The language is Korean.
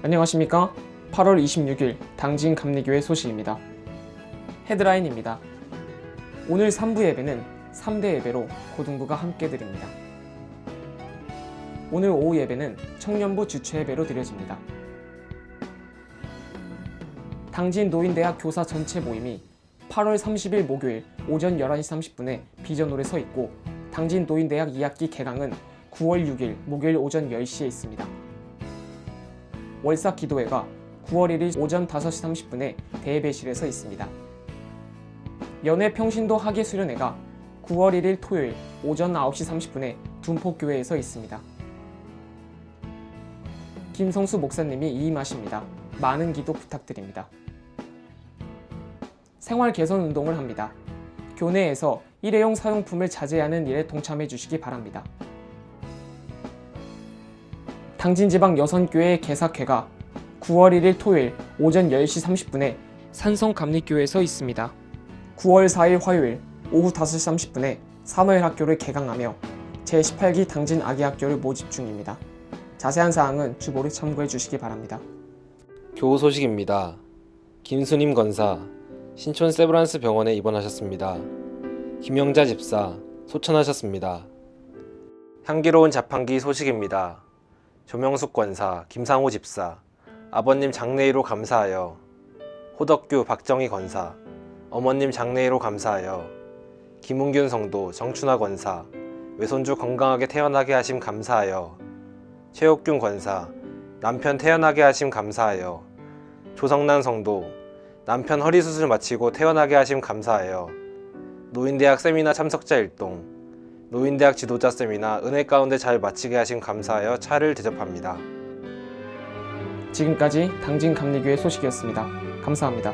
안녕하십니까? 8월 26일 당진 감리교회 소식입니다. 헤드라인입니다. 오늘 3부 예배는 3대 예배로 고등부가 함께 드립니다. 오늘 오후 예배는 청년부 주최 예배로 드려집니다. 당진 노인대학 교사 전체 모임이 8월 30일 목요일 오전 11시 30분에 비전홀에 서 있고 당진 노인대학 2학기 개강은 9월 6일 목요일 오전 10시에 있습니다. 월사 기도회가 9월 1일 오전 5시 30분에 대예배실에서 있습니다. 연회 평신도 학예 수련회가 9월 1일 토요일 오전 9시 30분에 둔포교회에서 있습니다. 김성수 목사님이 이임하십니다. 많은 기도 부탁드립니다. 생활 개선 운동을 합니다. 교내에서 일회용 사용품을 자제하는 일에 동참해 주시기 바랍니다. 당진지방 여선교회 개사회가 9월 1일 토요일 오전 10시 30분에 산성감리교회에서 있습니다. 9월 4일 화요일 오후 5시 30분에 사노엘 학교를 개강하며 제18기 당진 아기학교를 모집 중입니다. 자세한 사항은 주보를 참고해 주시기 바랍니다. 교우 소식입니다. 김수님 건사 신촌 세브란스 병원에 입원하셨습니다. 김영자 집사 소천하셨습니다. 향기로운 자판기 소식입니다. 조명숙 권사, 김상호 집사, 아버님 장례의로 감사하여 호덕규 박정희 권사, 어머님 장례의로 감사하여 김웅균 성도, 정춘하 권사, 외손주 건강하게 태어나게 하심 감사하여 최옥균 권사, 남편 태어나게 하심 감사하여 조성난 성도, 남편 허리 수술 마치고 태어나게 하심 감사하여 노인대학 세미나 참석자 일동, 노인대학 지도자 세미나 은혜 가운데 잘 마치게 하심 감사하여 차를 대접합니다. 지금까지 당진 감리교회 소식이었습니다. 감사합니다.